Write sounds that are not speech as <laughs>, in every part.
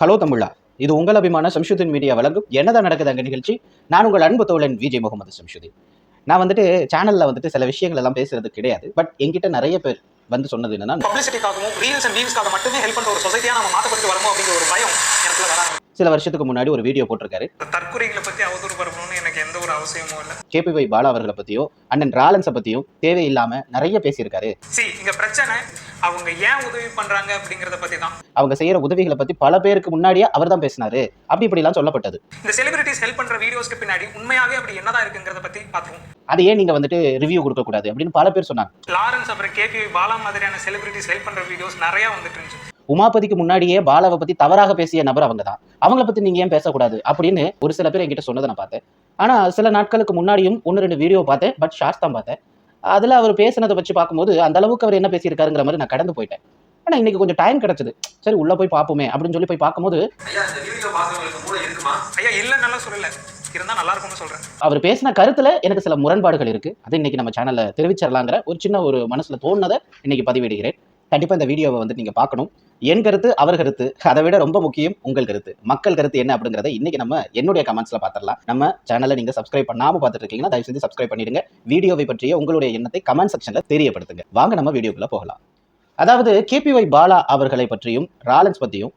Hello தமிழா. இது உங்கள் அபிமான சம்ஷுதீன் மீடியா வழங்கும் என்னதான் நடக்குது அங்க நிகழ்ச்சி? நான் உங்கள் அன்பு தோழன் விஜய் முகமது சம்ஷுதீன். நான் வந்துட்டு சேனல்ல வந்துட்டு சில விஷயங்கள் எல்லாம் பேசுறது கிடையாது. பட் என்கிட்ட நிறைய பேர் வந்து சொன்னது என்னன்னா பப்ளிசிட்டிக்காகவும் ரீல்ஸ் அண்ட் மட்டுமே ஹெல்ப் பண்ற ஒரு சொசைட்டியா நம்ம மாற்றப்பட்டு வரமோ அப்படிங்கிற ஒரு பயம் எனக்குள்ள. சில வருஷத்துக்கு முன்னாடி ஒரு வீடியோ போட்டிருக்காரு. தற்கொலைகளை பத்தி அவதூறு பரப்பணும்னு எனக்கு எந்த ஒரு அவசியமும் இல்லை. கேபிஒய் பாலா அவர்களை பத்தியும் அண்ணன் ராலன்ஸை பத்தியும் தேவையில்லாம நிறைய பேசியிருக்காரு. சி இங்க பிரச்சனை அவங்க ஏன் உதவி பண்றாங்க அப்படிங்கறத பத்தி தான் அவங்க செய்யற உதவிகளை பத்தி பல பேருக்கு முன்னாடியே அவர் தான் பேசினாரு. அப்படி இப்படிலாம் சொல்லப்பட்டது. இந்த செலிபிரிட்டிஸ் ஹெல்ப் பண்ற வீடியோஸ்க்கு பின்னாடி உண்மையாவே அப்படி என்னதான் இருக்குங்கிறத பத்தி பார்த்துருவோம் அதை ஏன் நீங்க வந்துட்டு ரிவ்யூ கொடுக்க கூடாது அப்படின்னு பல பேர் சொன்னாங்க. லாரன்ஸ் அப்புறம் கேபி பாலா மாதிரியான செலிபிரிட்டிஸ் ஹெல்ப் பண்ற வீடியோஸ் நிறைய வந்துட்டு இருந்துச்சு. உமாபதிக்கு முன்னாடியே பாலாவை பத்தி தவறாக பேசிய நபர் அவங்க தான். அவங்கள பத்தி நீங்க ஏன் பேசக்கூடாது அப்படின்னு ஒரு சில பேர் என்கிட்ட சொன்னதை நான் பார்த்தேன். ஆனா சில நாட்களுக்கு முன்னாடியும் ஒன்று ரெண்டு வீடியோ பார்த்தேன். பட் ஷார்ட்ஸ் தான் பார்த்தேன். அதுல அவர் பேசினதை வச்சு பார்க்கும்போது அந்த அளவுக்கு அவர் என்ன பேசியிருக்காருங்கிற மாதிரி நான் கடந்து போயிட்டேன். ஆனா இன்னைக்கு கொஞ்சம் டைம் கிடைச்சது. சரி உள்ள போய் பார்ப்போமே அப்படின்னு சொல்லி போய் பார்க்கும்போது ஐயா இந்த வீடியோ பார்க்கறவங்களுக்கு மூளை இருக்குமா? ஐயா இல்ல நல்லா சொல்லல. இருந்தா நல்லா இருக்கும்னு சொல்றேன். அவர் பேசின கருத்துல எனக்கு சில முரண்பாடுகள் இருக்கு. அதை இன்னைக்கு நம்ம சேனல்ல தெரிவிச்சிடலாங்கிற ஒரு சின்ன ஒரு மனசுல தோணுனதை இன்னைக்கு பதிவிடுகிறேன். கண்டிப்பாக இந்த வீடியோவை வந்து நீங்கள் பார்க்கணும். என் கருத்து அவர் கருத்து அதை விட ரொம்ப முக்கியம் உங்கள் கருத்து. மக்கள் கருத்து என்ன அப்படிங்கிறத இன்னைக்கு நம்ம என்னுடைய கமெண்ட்ஸில் பார்த்துடலாம். நம்ம சேனலை நீங்கள் சப்ஸ்கிரைப் பண்ணாமல் பார்த்துட்டு இருக்கீங்கன்னா தயவு செஞ்சு சப்ஸ்கிரைப் பண்ணிடுங்க. வீடியோவை பற்றிய உங்களுடைய எண்ணத்தை கமெண்ட் செக்ஷனில் தெரியப்படுத்துங்க. வாங்க நம்ம வீடியோக்குள்ளே போகலாம். அதாவது கேபிஒய் பாலா அவர்களை பற்றியும் ராலன்ஸ் பற்றியும்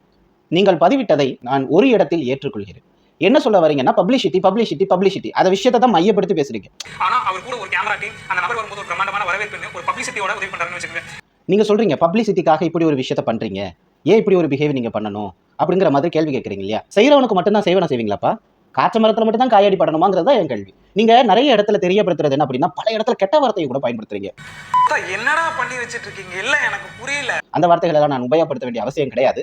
நீங்கள் பதிவிட்டதை நான் ஒரு இடத்தில் ஏற்றுக்கொள்கிறேன். என்ன சொல்ல வரீங்கன்னா பப்ளிசிட்டி பப்ளிசிட்டி பப்ளிசிட்டி அந்த விஷயத்தை தான் மையப்படுத்தி பேசுறீங்க. ஆனா அவர் கூட ஒரு கேமரா டீம் அந்த நபர் வரும்போது ஒரு பிரமாண்டமான வரவேற்பு ஒரு பப்ளிசிட்டியோட உதவி பண்றாருன்னு வச்சுக்கோங்க. நீங்க சொல்றீங்க பப்ளிசிட்டிக்காக இப்படி ஒரு விஷயத்த பண்றீங்க. ஏன் இப்படி ஒரு பிஹேவ் நீங்க பண்ணணும்? அப்படிங்கிற மாதிரி கேள்வி கேட்குறீங்க இல்லையா? செய்யறவனுக்கு மட்டும்தான் செய்வன செய்வீங்களாப்பா? காய்ச்ச மரத்துல மட்டும் தான் காயடி படணுமாங்கிறது என் கேள்வி. நீங்க நிறைய இடத்துல தெரியப்படுத்துறது என்ன அப்படின்னா பல இடத்துல கெட்ட வார்த்தையை கூட பயன்படுத்துறீங்க. என்னடா பண்ணி வச்சிட்டு இருக்கீங்க இல்ல எனக்கு புரியல. அந்த வார்த்தைகளை எல்லாம் நான் உபயோகப்படுத்த வேண்டிய அவசியம் கிடையாது.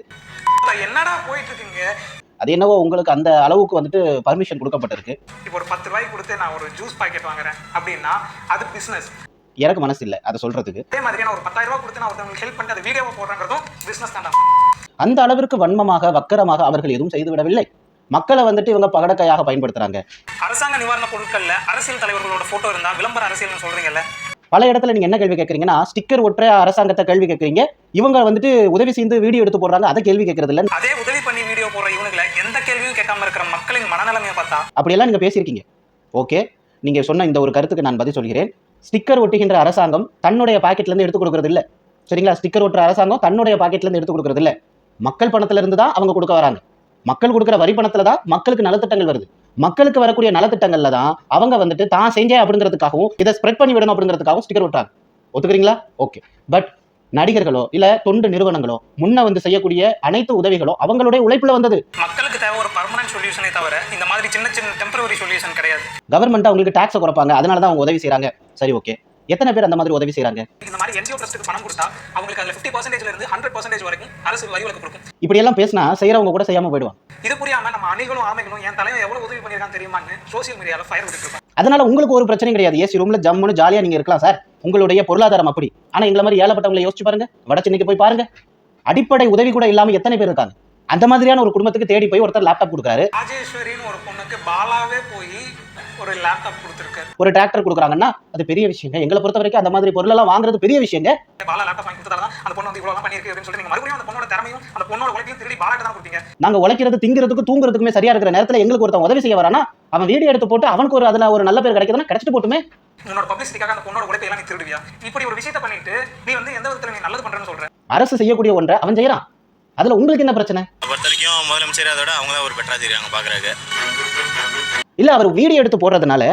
என்னடா போயிட்டு இருக்கீங்க அது என்னவோ உங்களுக்கு அந்த அளவுக்கு வந்துட்டு பர்மிஷன் கொடுக்கப்பட்டிருக்கு. இப்போ ஒரு பத்து ரூபாய்க்கு கொடுத்து நான் ஒரு ஜூஸ் பாக்கெட் வாங்குறேன். அப்படின்னா அது பிசினஸ் எனக்கு மனசு இல்லை அதை சொல்றதுக்கு. அதே மாதிரி நான் ஒரு பத்தாயிரம் ரூபாய் கொடுத்து நான் ஒருத்தவங்களுக்கு ஹெல்ப் பண்ணி அந்த வீடியோவை போடுறேங்கிறதும் பிசினஸ் தான் அந்த அளவிற்கு வன்மமாக வக்கரமாக அவர்கள் எதுவும் செய்து விடவில்லை. மக்களை வந்துட்டு இவங்க பகடக்கையாக பயன்படுத்துறாங்க. அரசாங்க நிவாரண பொருட்கள்ல அரசியல் தலைவர்களோட போட்டோ இருந்தா விளம்பர அரசியல்னு சொல்றீங்கல்ல. பல இடத்துல நீங்க என்ன கேள்வி கேட்கறீங்கன்னா ஸ்டிக்கர் ஒற்ற அரசாங்கத்தை கேள்வி கேட்கறீங்க இவங்க வந்துட்டு உதவி செய்து வீடியோ எடுத்து போடுறாங்க அதை கேள்வி கேட்கறது இல்ல அதே உதவி பண்ணி வீடியோ போடுற இவனுங்களை எந்த கேள்வியும் கேட்காம இருக்கிற மக்களின் மனநிலைமையை பார்த்தா? அப்படியெல்லாம் நீங்க பேசியிருக்கீங்க. ஓகே. நீங்க சொன்ன இந்த ஒரு கருத்துக்கு நான் பதில் சொல்கிறேன். ஸ்டிக்கர் ஒட்டுகின்ற அரசாங்கம் தன்னுடைய பாக்கெட்லேருந்து எடுத்து கொடுக்கறது இல்லை சரிங்களா? ஸ்டிக்கர் ஒட்டுற அரசாங்கம் தன்னுடைய பாக்கெட்லேருந்து எடுத்து கொடுக்கறது இல்லை மக்கள் பணத்திலிருந்து தான் அவங்க கொடுக்க வராங்க. மக்கள் கொடுக்குற வரி பணத்தில் தான் மக்களுக்கு நலத்திட்டங்கள் வருது. மக்களுக்கு வரக்கூடிய நலத்திட்டங்கள்ல தான் அவங்க வந்துட்டு தான் செஞ்சே அப்படிங்கிறதுக்காகவும் இதை ஸ்ப்ரெட் பண்ணி விடணும் அப்படிங்கிறதுக்காகவும் ஸ்டிக்கர் ஒட்டுறாங்க. ஒத்துக்கிறீங்களா? ஓகே பட் நடிகர்களோ இல்ல தொண்டு நிறுவனங்களோ முன்ன வந்து செய்யக்கூடிய அனைத்து உதவிகளோ அவங்களுடைய உழைப்புல வந்தது. மக்களுக்கு தேவை ஒரு பர்மனன்ட் சொல்யூஷனே தவிர இந்த மாதிரி சின்ன சின்ன கவர்மெண்ட் அவங்களுக்கு டாக்ஸை குறைப்பாங்க. அதனால தான் அவங்க உதவி செய்றாங்க. சரி ஓகே எத்தனை பேர் அந்த மாதிரி உதவி செய்றாங்க? இந்த மாதிரி என்ஜிஓ ட்ரஸ்ட்டுக்கு பணம் கொடுத்தா அவங்களுக்கு அதுல ஃபிஃப்டி பர்சன்டேஜ்ல இருந்து ஹண்ட்ரட் பர்சன்டேஜ் வரைக்கும் அரசு வரி விலக்கு கொடுக்கும். இப்படி எல்லாம் பேசினா செய்யறவங்க கூட செய்யாம போயிடுவாங்க. இது புரியாம நம்ம அணிகளும் ஆமைகளும் என் தலைவன் எவ்வளவு உதவி பண்ணியிருக்கான்னு தெரியுமான்னு சோசியல் மீடியால ஃபயர் விட்டுட்டு அதனால உங்களுக்கு ஒரு பிரச்சனையும் கிடையாது. ஏசி ரூம்ல ஜம்முன்னு ஜாலியா நீங்க இருக்கலாம் சார் உங்களுடைய பொருளாதாரம் அப்படி. ஆனா எங்களை மாதிரி ஏழப்பட்டவங்களை யோசிச்சு பாருங்க. வட சென்னைக்கு போய் பாருங்க. அடிப்படை உதவி கூட இல்லாம எத்தனை பேர் இருக்காங்க? அந்த மாதிரியான ஒரு குடும்பத்துக்கு தேடி போய் ஒருத்தர் லேப்டாப் கொடுக்குறாரு. ராஜேஸ்வரின்னு ஒரு பொண்ணுக்கு பாலாவே போய் ஒரு லேப்டாப் கொடுத்துருக்காரு. ஒரு டிராக்டர் கொடுக்குறாங்கன்னா அது பெரிய விஷயங்க. எங்களை பொறுத்த வரைக்கும் அந்த மாதிரி பொருளெல்லாம் வாங்குறது பெரிய விஷயங்க. பாலா லேப்டாப் வாங்கி கொடுத்தா அந்த பொண்ணு வந்து இவ்வளவு பண்ணிருக்கு அப்படின்னு சொல்லி நீங்க மறுபடியும் அந்த பொண்ணோட திறமையும் அந்த பொண்ணோட உழைப்பையும் திருடி பாலாட்ட தான் கொடுத்தீங்க நாங்க உழைக்கிறது திங்கிறதுக்கு தூங்குறதுக்குமே சரியா இருக்கிற நேரத்துல எங்களுக்கு ஒருத்தன் உதவி செய்ய வரானா அவன் வீடியோ எடுத்து போட்டு அவனுக்கு ஒரு அதுல ஒரு நல்ல பேர் கிடைக்குதுன்னா கிடைச்சிட்டு போட்டுமே. உன்னோட பப்ளிசிட்டிக்காக அந்த பொண்ணோட உழைப்பை எல்லாம் நீ திருடுவியா? இப்படி ஒரு விஷயத்தை பண்ணிட்டு நீ வந்து எந்த விதத்துல நீ நல்லது பண்றேன்னு சொல்ற? அரசு செய்யக்கூடிய ஒன்றை அவன் செய்யறான். அதுல உங்களுக்கு என்ன பிரச்சனை? பொறுத்த வரைக்கும் முதலமைச்சர் அதோட அவங்க தான் ஒரு பெட்டரா தெரியாங்க பாக்குறாங்க இல்ல அவர் வீடியோ எடுத்து போடுறதுனால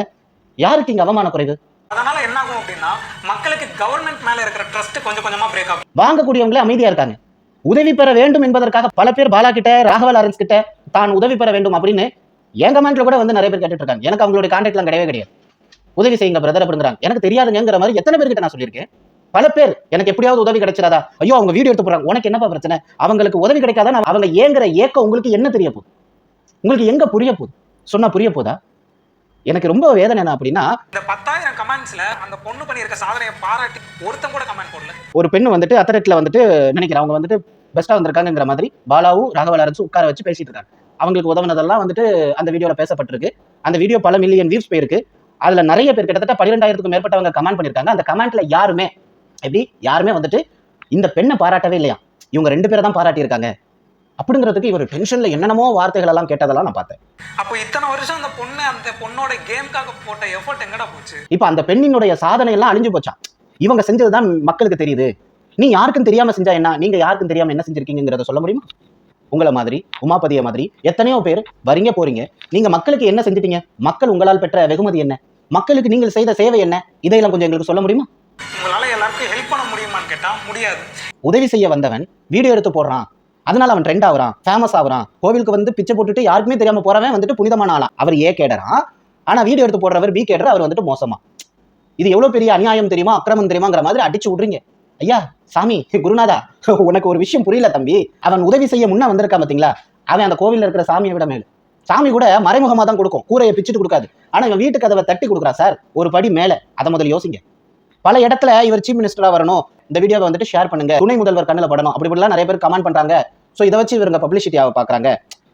யாருக்கு இங்க அவமான குறைவு? அதனால என்ன ஆகும் அப்படின்னா மக்களுக்கு கவர்மெண்ட் மேல இருக்கிற ட்ரஸ்ட் கொஞ்சம் கொஞ்சமா பிரேக் ஆகும். வாங்கக்கூடியவங்களே அமைதியா இருக்காங்க. உதவி பெற வேண்டும் என்பதற்காக பல பேர் பாலா கிட்ட ராகவ லாரன்ஸ் கிட்ட தான் உதவி பெற வேண்டும் அப்படின்னு என் கமெண்ட்ல கூட வந்து நிறைய பேர் கேட்டுட்டு இருக்காங்க. எனக்கு அவங்களுடைய கான்டாக்ட்லாம் கிடையவே கிடையாது. உதவி செய்யுங்க பிரதர் அப்படிங்கிறாங்க. எனக்கு தெரியாதுங்கிற மாதிரி எத்தனை பேர்கிட்ட நான் சொல்லியிருக்கேன்? பல பேர் எனக்கு எப்படியாவது உதவி கிடைச்சிடாதா? ஐயோ அவங்க வீடியோ எடுத்து போறாங்க உனக்கு என்னப்பா பிரச்சனை? அவங்களுக்கு உதவி கிடைக்காதா நான் அவங்க ஏங்குற ஏக்கம் உங்களுக்கு என்ன தெரிய போகுது? உங்களுக்கு எங்க புரிய போகுது? சொன்னா புரிய போதா? எனக்கு ரொம்ப வேதனை என்ன அப்படின்னா இந்த பத்தாயிரம் கமெண்ட்ஸ்ல அந்த பொண்ணு பண்ணியிருக்க சாதனையை பாராட்டி ஒருத்தன் கூட கமெண்ட் போடல. ஒரு பெண்ணு வந்துட்டு அத்தலெட்ல வந்துட்டு நினைக்கிறேன் அவங்க வந்துட்டு பெஸ்ட்டாக வந்திருக்காங்கங்கிற மாதிரி பாலாவும் ராகவ லாரன்ஸும் உட்கார வச்சு பேசிட்டு இருக்காங்க. அவங்களுக்கு உதவுனதெல்லாம் வந்துட்டு அந்த வீடியோவில் பேசப்பட்டிருக்கு. அந்த வீடியோ பல மில்லியன் வியூஸ் போயிருக்கு. அதுல நிறைய பேர் கிட்டத்தட்ட பன்னிரெண்டாயிரத்துக்கும் மேற்பட்டவங்க கமெண்ட் பண்ணியிருக்காங்க. அந்த கமெண்ட்ல யாருமே எப்படி? யாருமே வந்துட்டு இந்த பெண்ணை பாராட்டவே இல்லையா இவங்க ரெண்டு பேரை தான் பாராட்டியிருக்காங்க. அப்படிங்கிறதுக்கு இவர் டென்ஷன்ல என்னென்னமோ வார்த்தைகள் எல்லாம் கேட்டதெல்லாம் நான் பார்த்தேன். அப்போ இத்தனை வருஷம் அந்த பொண்ணு அந்த பொண்ணோட கேம்காக போட்ட எஃபர்ட் எங்கடா போச்சு? இப்போ அந்த பெண்ணினுடைய சாதனை எல்லாம் அழிஞ்சு போச்சாம் இவங்க செஞ்சதுதான் மக்களுக்கு தெரியுது. நீ யாருக்கும் தெரியாம செஞ்சா என்ன? நீங்க யாருக்கும் தெரியாம என்ன செஞ்சிருக்கீங்கிறத சொல்ல முடியுமா? உங்களை மாதிரி உமாபதிய மாதிரி எத்தனையோ பேர் வரீங்க போறீங்க. நீங்க மக்களுக்கு என்ன செஞ்சிட்டீங்க? மக்கள் உங்களால் பெற்ற வெகுமதி என்ன? மக்களுக்கு நீங்கள் செய்த சேவை என்ன? இதையெல்லாம் கொஞ்சம் எங்களுக்கு சொல்ல முடியுமா? உங்களால எல்லாருக்கும் ஹெல்ப் பண்ண முடியுமான்னு கேட்டா முடியாது. உதவி செய்ய வந்தவன் வீடியோ எடுத்து போடுறான். அதனால அவன் ட்ரெண்ட் ஆகுறான் ஃபேமஸ் ஆகுறான். கோவிலுக்கு வந்து பிச்சை போட்டுட்டு யாருக்குமே தெரியாம போறவன் வந்துட்டு புனிதமான ஆளா. அவர் ஏ கேடறான் ஆனா வீடியோ எடுத்து போடுறவர் பி கேடர்? அவர் வந்துட்டு மோசமா. இது எவ்வளவு பெரிய அநியாயம் தெரியுமா? அக்கிரமம் தெரியுமாங்கிற மாதிரி அடிச்சு விடுறீங்க. ஐயா சாமி <laughs> குருநாதா <laughs> உனக்கு ஒரு விஷயம் புரியல தம்பி. அவன் உதவி செய்ய முன்ன வந்திருக்கான் பாத்தீங்களா? அவன் அந்த கோவிலில் இருக்கிற சாமியை விட மேல். சாமி கூட மறைமுகமா தான் கொடுக்கும். கூரையை பிச்சுட்டு கொடுக்காது. ஆனா இவன் வீட்டு கதவை தட்டி கொடுக்குறான் சார். ஒரு படி மேல. அதை முதல்ல யோசிங்க. பல இடத்துல இவர் சீஃப் மினிஸ்டரா வரணும். இந்த வீடியோவை வந்துட்டு ஷேர் பண்ணுங்க. துணை முதல்வர் கண்ணில் படணும். அப்படி இப்படிலாம் நிறைய பேர் கமெண்ட் பண்றாங்க. ஸோ இதை வச்சு இவங்க பப்ளிசிட்டியாக பாக்குறாங்க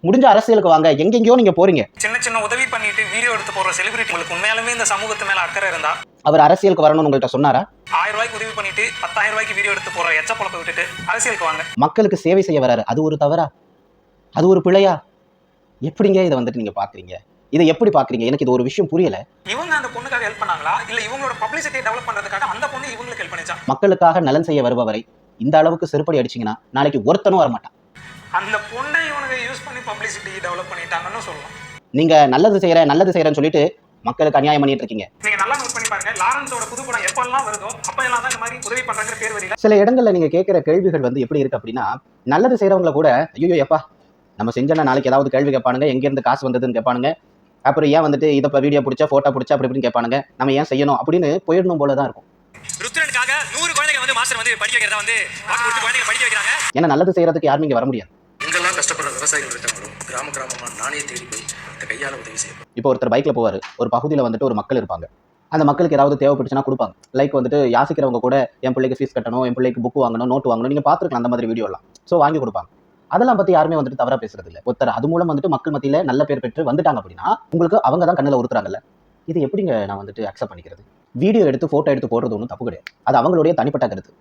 முடிஞ்ச அரசியலுக்கு வாங்க. எங்கெங்கேயோ நீங்க போறீங்க. சின்ன சின்ன உதவி பண்ணிட்டு வீடியோ எடுத்து போற செலிபிரிட்டி உங்களுக்கு உண்மையாலுமே இந்த சமூகத்து மேல அக்கறை இருந்தா? அவர் அரசியலுக்கு வரணும்னு உங்கள்கிட்ட சொன்னாரா? ஆயிரம் ரூபாய்க்கு உதவி பண்ணிட்டு பத்தாயிரம் ரூபாய்க்கு வீடியோ எடுத்து போற எச்ச பொழப்பை விட்டுட்டு அரசியலுக்கு வாங்க. மக்களுக்கு சேவை செய்ய வராரு. அது ஒரு தவறா? அது ஒரு பிழையா? எப்படிங்க இதை வந்துட்டு நீங்க பாக்குறீங்க இதை எப்படி பாக்குறீங்க எனக்கு இது ஒரு விஷயம் புரியல. இவங்க அந்த பொண்ணுக்காக ஹெல்ப் பண்ணாங்களா? இல்ல இவங்களோட பப்ளிசிட்டியை டெவலப் பண்றதுக்காக அந்த பொண்ணு இவங்களுக்கு ஹெல்ப் பண்ணிச்சா? மக்களுக்காக நலன் செய்ய வருபவரை இந்த அளவுக்கு செருப்படி அடிச்சீங்கன்னா நாளைக்கு ஒருத்தனும் வரமாட்டான். அந்த பொண்ணை இவனுங்க யூஸ் பண்ணி பப்ளிசிட்டி டெவலப் பண்ணிட்டாங்கன்னு சொல்லலாம். நீங்க நல்லது செய்யறேன் நல்லது செய்யறேன்னு சொல்லிட்டு மக்களுக்கு அநியாயம் பண்ணிட்டு இருக்கீங்க. நீங்க நல்லா நோட் பண்ணி பாருங்க. லாரன்ஸோட புது படம் எப்பெல்லாம் வருதோ அப்ப எல்லாம் தான் இந்த மாதிரி உதவி பண்றாங்கிற பேர் வரீங்க சில இடங்கள்ல நீங்க கேட்கிற கேள்விகள் வந்து எப்படி இருக்கு அப்படின்னா நல்லது செய்றவங்கள கூட ஐயோ எப்பா நம்ம செஞ்சோன்னா நாளைக்கு ஏதாவது கேள்வி கேட்பானுங்க எங்க இருந்து காசு வந்ததுன்னு கேட்பானுங்க அப்புறம் ஏன் வந்துட்டு இதை இப்போ வீடியோ பிடிச்சா போட்டோ பிடிச்சா அப்படி இப்படின்னு கேட்பானுங்க. நம்ம ஏன் செய்யணும்? அப்படின்னு போயிடணும் போல தான் இருக்கும். ருத்ரனுக்காக நூறு குழந்தைங்க வந்து மாஸ்டர் வந்து படிக்க வைக்கிறதா வந்து வாக்கு கொடுத்து குழந்தைங்க படிக்க வைக்கிறாங்க. ஏன்னா நல்லது செய்யறதுக்கு யாருமே இங்க வர முடியாது. எங்கெல்லாம் கஷ்டப்படுற விவசாயிகள் இருக்காங்களோ கிராம கிராமமா நானே தேடி போய் இந்த கையால உதவி செய்யணும். இப்போ ஒருத்தர் பைக்ல போவார். ஒரு பகுதியில் வந்துட்டு ஒரு மக்கள் இருப்பாங்க. அந்த மக்களுக்கு ஏதாவது தேவைப்பட்டுச்சுன்னா கொடுப்பாங்க. லைக் வந்துட்டு யாசிக்கிறவங்க கூட என் பிள்ளைக்கு ஃபீஸ் கட்டணும் என் பிள்ளைக்கு புக் வாங்கணும் நோட்டு வாங்கணும். நீங்க பார்த்துருக்கலாம் அந்த மாதிரி வீடியோலாம் ஸோ வாங்கி கொடுப்பாங்க. அதெல்லாம் பத்தி யாருமே வந்துட்டு தவறா பேசுறது இல்ல ஒருத்தர் அது மூலம் வந்துட்டு மக்கள் மத்தியில நல்ல பேர் பெற்று வந்துட்டாங்க அப்படின்னா உங்களுக்கு அவங்க தான் கண்ணில் உறுத்துறாங்கல்ல. இது எப்படிங்க நான் வந்துட்டு அக்செப்ட் பண்ணிக்கிறது? வீடியோ எடுத்து போட்டோ எடுத்து போடுறது ஒன்றும் தப்பு கிடையாது. அது அவங்களுடைய தனிப்பட்ட கருத்து.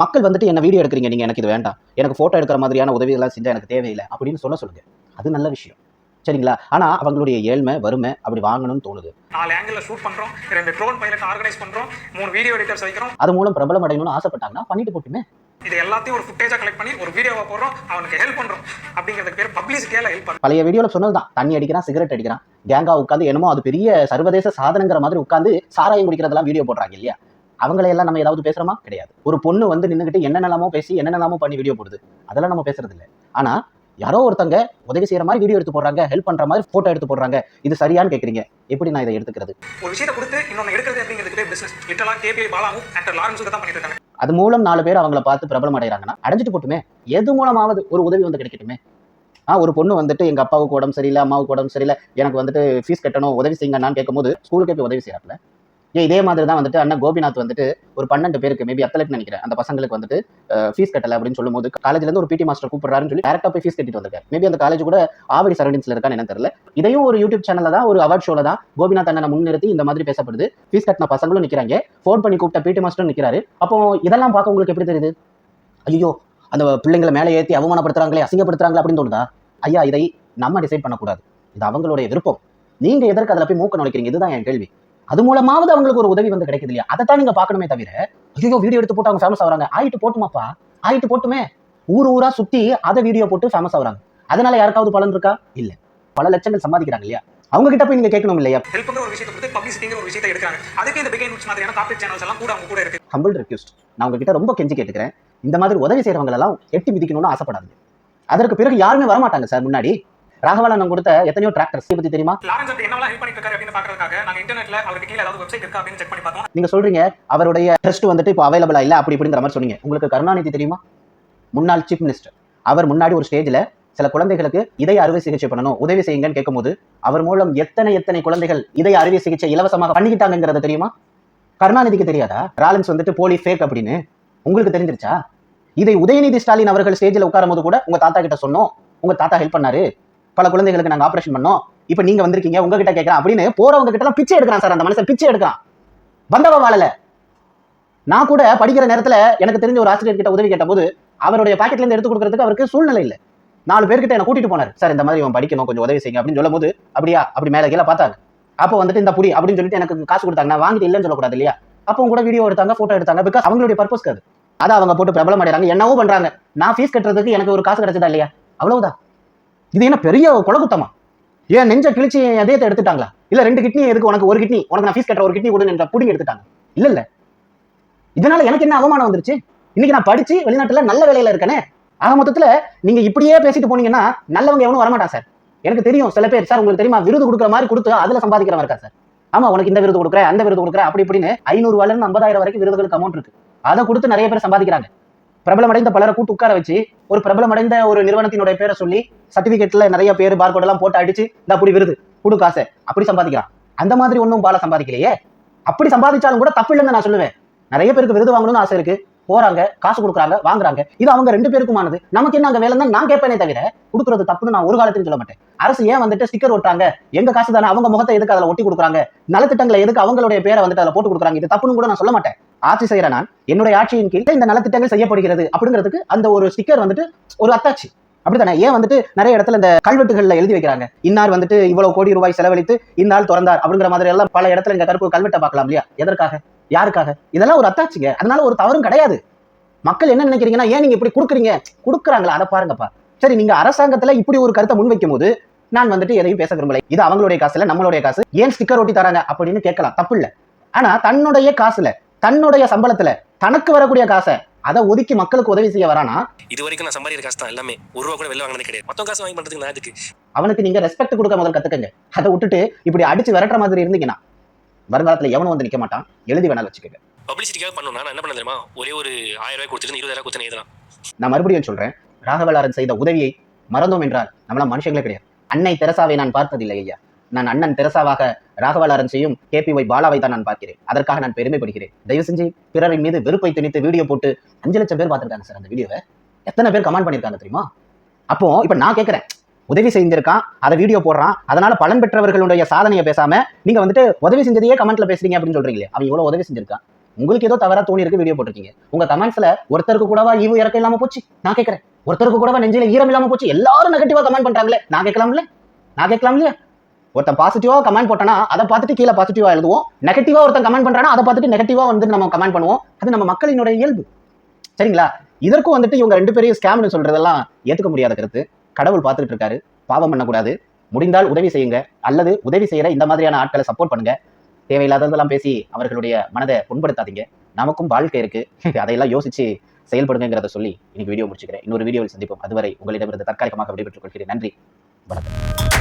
மக்கள் வந்துட்டு என்ன வீடியோ எடுக்கிறீங்க? நீங்க எனக்கு இது வேண்டாம். எனக்கு போட்டோ எடுக்கிற மாதிரியான உதவியெல்லாம் செஞ்சா எனக்கு தேவையில்லை அப்படின்னு சொல்ல சொல்லுங்க. அது நல்ல விஷயம். சரிங்களா? ஆனா அவங்களுடைய ஏழ்மை வறுமை அப்படி வாங்கணும்னு தோணுது. நாலு ஆங்கிள் ஷூட் பண்றோம். ரெண்டு ட்ரோன் பைலட் ஆர்கனைஸ் பண்றோம். மூணு வீடியோ எடிட்டர்ஸ் வைக்கிறோம் அது மூலம் பிரபலம் அடையணும்னு ஆசைப்பட்டாங்கன்னா பண்ணிட்டு போட்டுமே. இது எல்லாத்தையும் ஒரு ஃபுட்டேஜா கலெக்ட் பண்ணி ஒரு வீடியோவை போடுறோம் அவனுக்கு ஹெல்ப் பண்றோம். அப்படிங்கிறதுக்கு பேர் பப்ளிசிட்டியால ஹெல்ப் பண்றோம். பழைய வீடியோல சொன்னதுதான். தண்ணி அடிக்கிறான் சிகரெட் அடிக்கிறான். கேங்கா உட்காந்து என்னமோ அது பெரிய சர்வதேச சாதனைங்கிற மாதிரி உட்காந்து சாராயம் குடிக்கிறதெல்லாம் வீடியோ போடுறாங்க இல்லையா? அவங்களை எல்லாம் நம்ம ஏதாவது பேசுறோமா? கிடையாது. ஒரு பொண்ணு வந்து நின்னுகிட்டு என்னென்னலாமோ பேசி என்னென்னலாமோ பண்ணி வீடியோ போடுது. அதெல்லாம் நம்ம பேசுறது இல்லை. ஆனா யாரோ ஒருத்தங்க உதவி செய்யற மாதிரி வீடியோ எடுத்து போடுறாங்க ஹெல்ப் பண்ற மாதிரி போட்டோ எடுத்து போடுறாங்க. இது சரியான்னு கேக்குறீங்க. எப்படி நான் இதை எடுத்துக்கிறது? ஒரு விஷயத்தை கொடுத்து இன்னொன்னு எடுக்கிறது அப்படிங்கிறதுக்கு பேர் பிசினஸ் லிட்டலா கேபிஐ பாலாவும் ஆக்டர் லாரன்ஸுக்கு தான் பண்ணிட்டு இருக்காங்க. அது மூலம் நாலு பேர் அவங்கள பார்த்து பிரபலம் அடைகிறாங்கன்னா அடைஞ்சிட்டு போட்டுமே. எது மூலமாவது ஒரு உதவி வந்து கிடைக்கட்டுமே. ஆ ஒரு பொண்ணு வந்துட்டு எங்கள் அப்பாவுக்கு உடம்பு சரியில்லை அம்மாவுக்கு உடம்பு சரியில்லை எனக்கு வந்துட்டு ஃபீஸ் கட்டணும் உதவி செய்யுங்கன்னு கேட்கும்போது ஸ்கூலுக்கே போய் உதவி செய்யறாப்ல இதே மாதிரி தான் வந்துட்டு அண்ணன் கோபிநாத் வந்துட்டு ஒரு பன்னெண்டு பேருக்கு மேபி அத்தலைக்கு நினைக்கிறேன். அந்த பசங்களுக்கு வந்துட்டு ஃபீஸ் கட்டல அப்படின்னு சொல்லும்போது காலேஜ்ல இருந்து ஒரு பிடி மாஸ்டர் கூப்பிடுறாருன்னு சொல்லி டேரக்டா போய் ஃபீஸ் கட்டிட்டு வந்திருக்காரு. மேபி அந்த காலேஜ் கூட ஆவடி சரௌண்டிங்ஸ்ல இருக்கான்னு என்ன தெரியல. இதையும் ஒரு யூடியூப் சேனல்ல தான் ஒரு அவார்ட் ஷோல தான் கோபிநாத் அண்ணனை முன்னிறுத்தி இந்த மாதிரி பேசப்படுது. ஃபீஸ் கட்டின பசங்களும் நிக்கிறாங்க. ஃபோன் பண்ணி கூப்பிட்ட பிடி மாஸ்டரும் நிக்கிறாரு. அப்போ இதெல்லாம் பார்க்க உங்களுக்கு எப்படி தெரியுது? ஐயோ அந்த பிள்ளைங்களை மேலே ஏற்றி அவமானப்படுத்துறாங்களே அசிங்கப்படுத்துறாங்களே அப்படின்னு தோணுதா? ஐயா இதை நம்ம டிசைட் பண்ணக்கூடாது. இது அவங்களுடைய விருப்பம். நீங்க எதற்கு அதில் போய் மூக்க நுழைக்கிறீங்க? இதுதான் என் கேள்வி. அது மூலமாவது அவங்களுக்கு ஒரு உதவி வந்து கிடைக்குது இல்லையா அதை தான் நீங்க பார்க்கணுமே தவிர ஐயோ வீடியோ எடுத்து போட்டு அவங்க ஃபேமஸ் ஆகுறாங்க. ஆயிட்டு போட்டுமாப்பா? ஆயிட்டு போட்டுமே. ஊர் ஊரா சுத்தி அதை வீடியோ போட்டு ஃபேமஸ் ஆகுறாங்க. அதனால யாருக்காவது பலன் இருக்கா? இல்ல. பல லட்சங்கள் சம்பாதிக்கிறாங்க இல்லையா? அவங்க கிட்ட போய் நீங்க கேட்கணும் இல்லையா? ஹெல்ப்ங்கிற ஒரு விஷயத்தை கொடுத்து பப்ளிசிட்டிங்கிற ஒரு விஷயத்தை எடுக்கிறாங்க. அதுக்கு இந்த பிகைன் நூட்ஸ் மாதிரியான கார்பரேட் சேனல்ஸ் எல்லாம் கூட அவங்க கூட இருக்கு. ஹம்பிள் ரெக்யூஸ்ட் நான் உங்ககிட்ட ரொம்ப கெஞ்சி கேட்டுக்கிறேன். இந்த மாதிரி உதவி செய்யறவங்க எல்லாம் எட்டி மிதிக்கணும்னு ஆசைப்படாதீங்க. அதற்கு பிறகு யாருமே வரமாட்டாங்க சார் முன்னாடி. ராகவாலன் கொடுத்த எத்தனையோ டிராக்டர்ஸ் பத்தி தெரியுமா? நீங்க சொல்றீங்க அவருடைய ட்ரஸ்ட் வந்துட்டு இப்போ அவைலபிளா இல்ல அப்படி இப்படிங்கிற மாதிரி சொன்னீங்க. உங்களுக்கு கருணாநிதி தெரியுமா? முன்னாள் சீஃப் மினிஸ்டர் அவர் முன்னாடி ஒரு ஸ்டேஜ்ல சில குழந்தைகளுக்கு இதய அறுவை சிகிச்சை பண்ணணும் உதவி செய்யுங்கன்னு கேட்கும்போது அவர் மூலம் எத்தனை எத்தனை குழந்தைகள் இதய அறுவை சிகிச்சை இலவசமாக பண்ணிக்கிட்டாங்கிறது தெரியுமா? கருணாநிதிக்கு தெரியாதா? ராலன்ஸ் வந்துட்டு போலி ஃபேக் அப்படின்னு. உங்களுக்கு தெரிஞ்சிருச்சா? இதை உதயநிதி ஸ்டாலின் அவர்கள் ஸ்டேஜில் உட்காரும் போது கூட உங்க தாத்தா கிட்ட சொன்னோம். உங்க தாத்தா ஹெல்ப் பண்ணாரு. பல குழந்தைகளுக்கு நாங்க ஆபரேஷன் பண்ணோம். இப்போ நீங்க வந்திருக்கீங்க உங்ககிட்ட கேட்குறேன் அப்படின்னு போறவங்க கிட்ட பிச்சை எடுக்கிறான் சார். அந்த மனுஷன் பிச்சை எடுக்கிறான். வந்தவ வாழல. நான் கூட படிக்கிற நேரத்துல எனக்கு தெரிஞ்ச ஒரு ஆசிரியர் கிட்ட உதவி கேட்டபோது அவருடைய பாக்கெட்ல இருந்து எடுத்து கொடுக்கறதுக்கு அவருக்கு சூழ்நிலை இல்லை. நாலு பேர்கிட்ட என்ன கூட்டிட்டு போனார். சார் இந்த மாதிரி இவன் படிக்கணும். கொஞ்சம் உதவி செய்யுங்க. அப்படின்னு சொல்லும்போது அப்படியா? அப்படி மேலே கீழே பார்த்தாங்க அப்போ வந்துட்டு இந்த புடி அப்படின்னு சொல்லிட்டு எனக்கு காசு கொடுத்தாங்க. நான் வாங்கிட்டு இல்லைன்னு சொல்லக்கூடாது இல்லையா? அப்போ கூட வீடியோ எடுத்தாங்க ஃபோட்டோ எடுத்தாங்க. பிகாஸ் அவங்களுடைய பர்பஸ்க்கு அது. அதை அவங்க போட்டு பிரபலம் அடைறாங்க. என்னவோ பண்றாங்க. நான் ஃபீஸ் கட்டுறதுக்கு எனக்கு ஒரு காசு கிடைச்சதா இல்லையா? அவ்வளவுதான். இது என்ன பெரிய குலகுத்தமா ஏன் நெஞ்ச கிழிச்சு என் எடுத்துட்டாங்களா? இல்ல ரெண்டு கிட்னி எதுக்கு? உனக்கு ஒரு கிட்னி உனக்கு நான் ஃபீஸ் கட்டுற ஒரு கிட்னி கொடுன்னு என்ற புடிங்க எடுத்துட்டாங்க. இல்ல இல்ல. இதனால எனக்கு என்ன அவமானம் வந்துருச்சு? இன்னைக்கு நான் படிச்சு வெளிநாட்டுல நல்ல வேலையில இருக்கேனே. ஆக மொத்தத்துல நீங்க இப்படியே பேசிட்டு போனீங்கன்னா நல்லவங்க எவனும் வரமாட்டான் சார். எனக்கு தெரியும் சில பேர் சார் உங்களுக்கு தெரியுமா விருது கொடுக்குற மாதிரி கொடுத்து அதுல சம்பாதிக்கிறவன் இருக்கா சார். ஆமா உனக்கு இந்த விருது கொடுக்குறேன் அந்த விருது கொடுக்குறேன் அப்படி இப்படின்னு ஐநூறு ரூபாயில இருந்து ஐம்பதாயிரம் வரைக்கும் விருதுகளுக்கு அமௌண்ட் இருக்கு. அதை கொடுத்து நிறைய பேர் சம்பாதிக்கிறாங்க. பிரபலமடைந்த பலரை கூட்டு உட்கார வச்சு ஒரு பிரபலமடைந்த ஒரு நிறுவனத்தினுடைய பேரை சொல்லி சர்டிபிகேட்ல நிறைய பேர் பார்கோட் எல்லாம் போட்டு அடிச்சு இந்த அப்படி விருது குடு காசை அப்படி சம்பாதிக்கிறான். அந்த மாதிரி ஒன்றும் பால சம்பாதிக்கலையே? அப்படி சம்பாதிச்சாலும் கூட தப்பு இல்லைன்னு நான் சொல்லுவேன். நிறைய பேருக்கு விருது வாங்கணும்னு ஆசை இருக்கு. போறாங்க காசு கொடுக்குறாங்க வாங்குறாங்க. இது அவங்க ரெண்டு பேருக்குமானது. நமக்கு என்ன அங்க வேலை தான் நான் கேட்பேனே தவிர கொடுக்குறது தப்புன்னு நான் ஒரு காலத்தையும் சொல்ல மாட்டேன். அரசு ஏன் வந்துட்டு ஸ்டிக்கர் ஒட்டுறாங்க? எங்க காசு தானே? அவங்க முகத்தை எதுக்கு அதில் ஒட்டி கொடுக்குறாங்க? நலத்திட்டங்களை எதுக்கு அவங்களுடைய பேரை வந்துட்டு அதில் போட்டு கொடுக்குறாங்க? இது தப்புன்னு கூட நான் சொல்ல மாட்டேன். ஆட்சி செய்யற நான் என்னுடைய ஆட்சியின் கீழ் இந்த நலத்திட்டங்கள் செய்யப்படுகிறது அப்படிங்கிறதுக்கு அந்த ஒரு ஸ்டிக்கர் வந்துட்டு ஒரு அத்தாட்சி. அப்படித்தானே? ஏன் வந்துட்டு நிறைய இடத்துல இந்த கல்வெட்டுகள்ல எழுதி வைக்கிறாங்க? இன்னார் வந்துட்டு இவ்வளவு கோடி ரூபாய் செலவழித்து இந்நாள் திறந்தார் அப்படிங்கிற மாதிரி எல்லாம் பல இடத்துல இந்த கருப்பு கல்வெட்டை பார்க்கலாம் இல்லையா? எதற்காக? யாருக்காக? இதெல்லாம் ஒரு அத்தாட்சிங்க. அதனால ஒரு தவறும் கிடையாது. மக்கள் என்ன நினைக்கிறீங்கன்னா ஏன் நீங்க இப்படி கொடுக்குறீங்க? கொடுக்குறாங்களா? அதை பாருங்கப்பா. சரி நீங்க அரசாங்கத்துல இப்படி ஒரு கருத்தை முன்வைக்கும் போது நான் வந்துட்டு எதையும் பேச விரும்பலை. இது அவங்களுடைய காசு இல்ல நம்மளுடைய காசு. ஏன் ஸ்டிக்கர் ஒட்டி தராங்க? அப்படின்னு கேட்கலாம். தப்பு இல்ல ஆனா தன்னுடைய காசுல தன்னுடைய சம்பளத்துல தனக்கு வரக்கூடிய காசை அதை ஒதுக்கி மக்களுக்கு உதவி செய்ய வரானா? இது வரைக்கும் நான் சம்பாதிக்கிற காசு தான் எல்லாமே. ஒரு ரூபா கூட வெளில வாங்கினது கிடையாது. மொத்தம் காசு வாங்கி பண்றதுக்கு நான் இதுக்கு அவனுக்கு நீங்க ரெஸ்பெக்ட் கொடுக்க முதல் கத்துக்கங்க. அதை விட்டுட்டு இப்படி அடிச்சு விரட்டுற மாதிரி இருந்தீங்கன்னா வருங்காலத்துல எவனும் வந்து நிக்க மாட்டான். எழுதி வேணாலும் வச்சுக்கோங்க. பப்ளிசிட்டிக்காக பண்ணணும்னா நான் என்ன பண்ண தெரியுமா? ஒரே ஒரு ஆயிரம் ரூபாய் கொடுத்துட்டு இருபதாயிரம் கொடுத்து எழுதலாம் நான் மறுபடியும் சொல்றேன். ராகவலாரன் செய்த உதவியை மறந்தோம் என்றால் நம்மளாம் மனுஷங்களே கிடையாது. அன்னை தெரசாவை நான் பார்த்ததில்லை ஐயா. நான் அண்ணன் தெரசாவாக ராகவலாரன் செய்யும் கேபி ஒய் பாலாவை தான் நான் பார்க்கிறேன். அதற்காக நான் பெருமைப்படுகிறேன். தயவு செஞ்சு பிறரின் மீது வெறுப்பை திணித்து வீடியோ போட்டு அஞ்சு லட்சம் பேர் பார்த்துருக்காங்க சார் அந்த வீடியோவை. எத்தனை பேர் கமெண்ட் பண்ணியிருக்காங்க தெரியுமா? அப்போ இப்ப நான் கேட்கறேன். உதவி செஞ்சிருக்கான் அதை வீடியோ போடுறான் அதனால பலன் பெற்றவர்களுடைய சாதனையை பேசாம நீங்க வந்துட்டு உதவி செஞ்சதையே கமெண்ட்ல பேசுறீங்க அப்படின்னு சொல்றீங்களே அவன் இவ்வளவு உதவி செஞ்சிருக்கான். உங்களுக்கு ஏதோ தவறா தோணி இருக்கு வீடியோ போட்டிருக்கீங்க. உங்க கமெண்ட்ஸ்ல ஒருத்தருக்கு கூடவா ஈவு இறக்க இல்லாம போச்சு? நான் கேட்கறேன். ஒருத்தருக்கு கூடவா நெஞ்சில ஈரம் இல்லாம போச்சு? எல்லாரும் நெகட்டிவா கமெண்ட் பண்றாங்களே நான் கேட்கலாம்ல? நான் கேட்கலாம் இல்லையா ஒருத்தன் பாசிட்டிவாக கமெண்ட் போட்டானா அதை பார்த்துட்டு கீழே பாசிட்டிவாக எழுதுவோம். நெகட்டிவாக ஒருத்தன் கமெண்ட் பண்ணுறானா அதை பார்த்துட்டு நெகட்டிவாக வந்து நம்ம கமெண்ட் பண்ணுவோம். அது நம்ம மக்களினுடைய இயல்பு. சரிங்களா? இதற்கும் வந்துட்டு இவங்க ரெண்டு பேரையும் ஸ்கேம்னு சொல்றதெல்லாம் ஏற்றுக்க முடியாத கருத்து. கடவுள் பார்த்துட்டு இருக்காரு. பாவம் பண்ணக்கூடாது. முடிந்தால் உதவி செய்யுங்க. அல்லது உதவி செய்யற இந்த மாதிரியான ஆட்களை சப்போர்ட் பண்ணுங்க. தேவையில்லாததெல்லாம் பேசி அவர்களுடைய மனதை புண்படுத்தாதீங்க. நமக்கும் வாழ்க்கை இருக்கு. <laughs> அதையெல்லாம் யோசிச்சு செயல்படுங்கிறத சொல்லி இன்னைக்கு வீடியோ முடிச்சுக்கிறேன். இன்னொரு வீடியோவில் சந்திப்போம். அதுவரை உங்களிடமிருந்து தற்காலிகமாக விடைபெற்றுக் கொள்கிறேன். நன்றி. வணக்கம்.